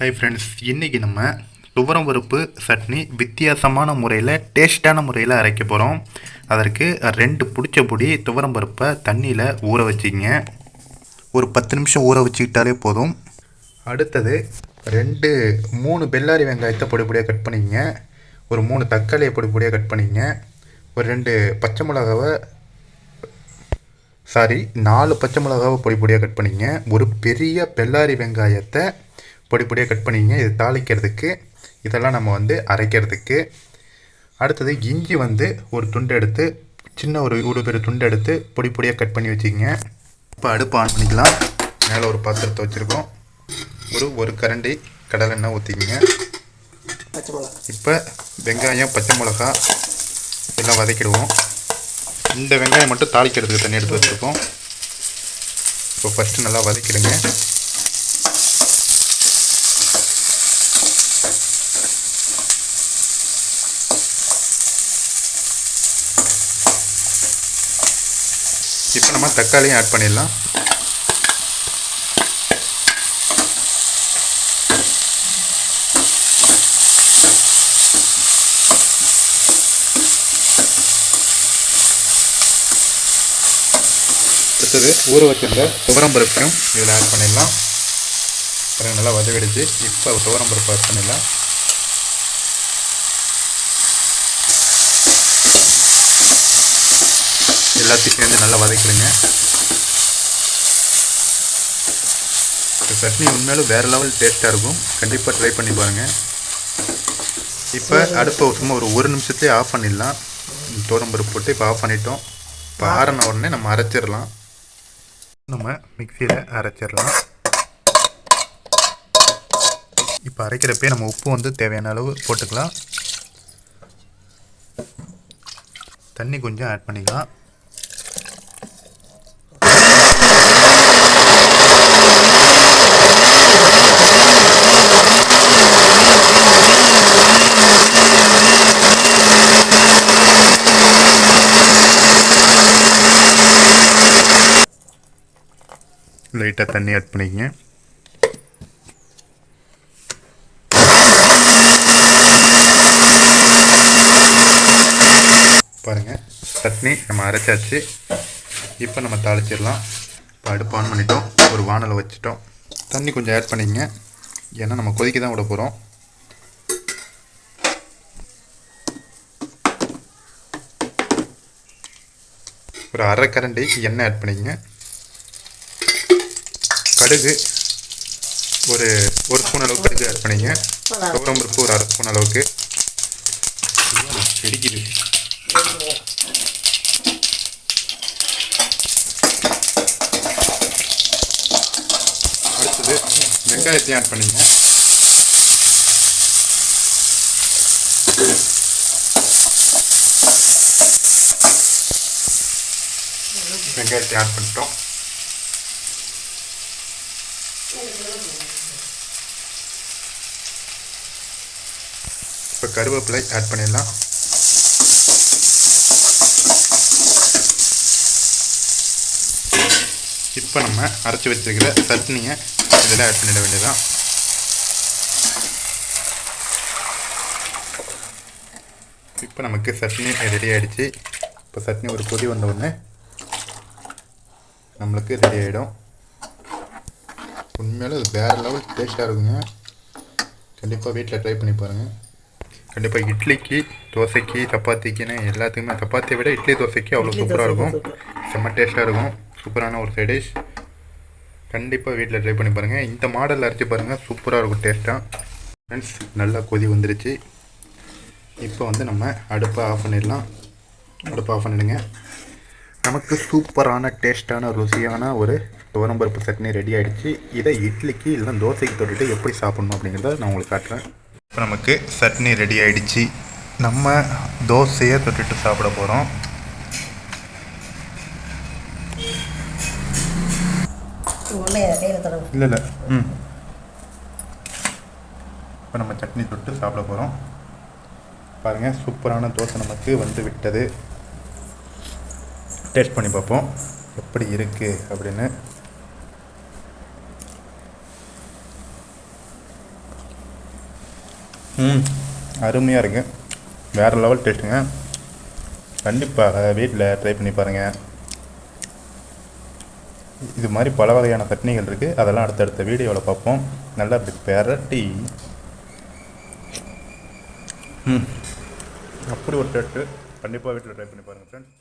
Hi friends இன்றைக்கி நம்ம துவரம் பருப்பு சட்னி வித்தியாசமான முறையில் டேஸ்ட்டான முறையில் அரைக்க போகிறோம் அதற்கு ரெண்டு பிடிச்ச பொடி துவரம் பருப்பை தண்ணியில் ஊற வச்சிங்க. ஒரு பத்து நிமிஷம் ஊற வச்சுக்கிட்டாலே போதும். அடுத்தது ரெண்டு மூணு பெல்லாரி வெங்காயத்தை பொடி பொடியாக கட் பண்ணிக்கங்க ஒரு மூணு தக்காளியை பொடி பொடியாக கட் பண்ணிக்கங்க ஒரு ரெண்டு பச்சை மிளகாவை சாரி நாலு பச்சை மிளகாவை பொடி பொடியாக கட் பண்ணிங்க. ஒரு பெரிய பெல்லாரி வெங்காயத்தை பொடி பொடியாக கட் பண்ணிங்க. இது தாளிக்கிறதுக்கு இதெல்லாம் நம்ம வந்து அரைக்கிறதுக்கு. அடுத்தது இஞ்சி வந்து ஒரு துண்டு எடுத்து சின்ன ஒரு ஒரு பெரிய துண்டு எடுத்து பொடி பொடியாக கட் பண்ணி வச்சுக்கங்க. இப்போ அடுப்பு ஆன் பண்ணிக்கலாம். மேலே ஒரு பாத்திரத்தை வச்சுருக்கோம். ஒரு ஒரு கரண்டி கடலை எண்ணெய் ஊற்றிக்கிங்க இப்போ வெங்காயம் பச்சை மிளகா எல்லாம் வதக்கிடுவோம். இந்த வெங்காயம் மட்டும் தாளிக்கிறதுக்கு தண்ணி எடுத்து வச்சுருக்கோம். இப்போ ஃபஸ்ட்டு நல்லா வதக்கிடுங்க. இப்போ நம்ம தக்காளியும் ஆட் பண்ணிடலாம். அடுத்தது ஊற வச்சிருந்த துவரம் பருப்பையும் இதில் ஆட் பண்ணிடலாம். அப்புறம் நல்லா வதவிடுச்சு இப்போ துவரம் பருப்பு ஆட் பண்ணிடலாம். எல்லாத்தையும் சேர்ந்து நல்லா வதக்கிடுங்க. இந்த சட்னி உண்மையிலும் வேறு லெவல் டேஸ்ட்டாக இருக்கும். கண்டிப்பாக ட்ரை பண்ணி பாருங்கள் இப்போ அடுப்பை சும்மா ஒரு ஒரு நிமிஷத்துலேயே ஆஃப் பண்ணிடலாம். துவரம் பருப்பு போட்டு இப்போ ஆஃப் பண்ணிட்டோம். இப்போ ஆறின உடனே நம்ம அரைச்சிடலாம். நம்ம மிக்சியில் அரைச்சிடலாம். இப்போ அரைக்கிறப்பே நம்ம உப்பு வந்து தேவையான அளவு போட்டுக்கலாம். தண்ணி கொஞ்சம் ஆட் பண்ணிக்கலாம். லைட்டாக தண்ணி ஆட் பண்ணிக்கங்க. பாருங்கள் சட்னி நம்ம அரைச்சாச்சு. இப்போ நம்ம தாளிச்சிடலாம். இப்போ அடுப்பு ஆன் பண்ணிட்டோம். ஒரு வானலை வச்சுட்டோம். தண்ணி கொஞ்சம் ஆட் பண்ணிக்கங்க. ஏன்னா நம்ம கொதிக்க தான் விட போகிறோம் ஒரு அரை கரண்டி எண்ணெய் ஆட் பண்ணிக்கங்க. கடுகு ஒரு ஒரு ஸ்பூன் அளவுக்கு கடுகு ஆட் பண்ணிங்க. துவரம் பருப்பு ஒரு அரை ஸ்பூன் அளவுக்கு. வெடிக்குது அடுத்தது வெங்காயத்தையும் ஆட் பண்ணிங்க. வெங்காயத்தை ஆட் பண்ணிட்டோம். கருவேப்பிலை ஆட் பண்ணிடலாம். இப்போ நம்ம அரைச்சி வச்சிருக்கிற சட்னியை இதில் ஆட் பண்ணிட வேண்டியதான் இப்போ நமக்கு சட்னி ரெடி ஆகிடுச்சு இப்போ சட்னி ஒரு கொதி வந்த உடனே நம்மளுக்கு ரெடி ஆகிடும் உண்மையில வேறு லெவல் டேஸ்ட்டாக இருக்குங்க. கண்டிப்பாக வீட்டில் ட்ரை பண்ணி பாருங்கள் கண்டிப்பாக இட்லிக்கு தோசைக்கு சப்பாத்திக்குன்னு எல்லாத்துக்குமே சப்பாத்தியை விட இட்லி தோசைக்கு அவ்வளோ சூப்பராக இருக்கும். செம்ம டேஸ்ட்டாக இருக்கும். சூப்பரான ஒரு சைட் டிஷ் கண்டிப்பாக வீட்டில் ட்ரை பண்ணி பாருங்கள் இந்த மாடல் அரைச்சி பாருங்கள் சூப்பராக இருக்கும் டேஸ்ட்டாக ஃப்ரெண்ட்ஸ் நல்லா கொதி வந்துருச்சு. இப்போ வந்து நம்ம அடுப்பை ஆஃப் பண்ணிடலாம். அடுப்பை ஆஃப் பண்ணிடுங்க. நமக்கு சூப்பரான டேஸ்ட்டான ருசியான ஒரு துவரம்பருப்பு சட்னி ரெடி ஆகிடுச்சு இதை இட்லிக்கு இல்லைன்னா தோசைக்கு தொட்டுட்டு எப்படி சாப்பிட்ணும் அப்படிங்கிறத நான் உங்களுக்கு காட்டுறேன். இப்போ நமக்கு சட்னி ரெடி ஆகிடுச்சு நம்ம தோசையை தொட்டுட்டு சாப்பிட போகிறோம் தடவை இல்லை இல்லை. ம். இப்போ நம்ம சட்னி தொட்டு சாப்பிட போகிறோம் பாருங்கள் சூப்பரான தோசை நமக்கு வந்து விட்டது. டேஸ்ட் பண்ணி பார்ப்போம். எப்படி இருக்குது அப்படின்னு. ம் அருமையாக இருக்குது வேறு லெவல் டேஸ்ட்டுங்க கண்டிப்பாக வீட்டில் ட்ரை பண்ணி பாருங்கள் இது மாதிரி பல வகையான சட்னிகள் இருக்குது அதெல்லாம் அடுத்தடுத்த வீடியோவில் பார்ப்போம். நல்லா அப்படி பெரட்டி. ம் அப்படி ஒரு டேஸ்ட்டு கண்டிப்பாக வீட்டில் ட்ரை பண்ணி பாருங்கள் ஃப்ரெண்ட்ஸ்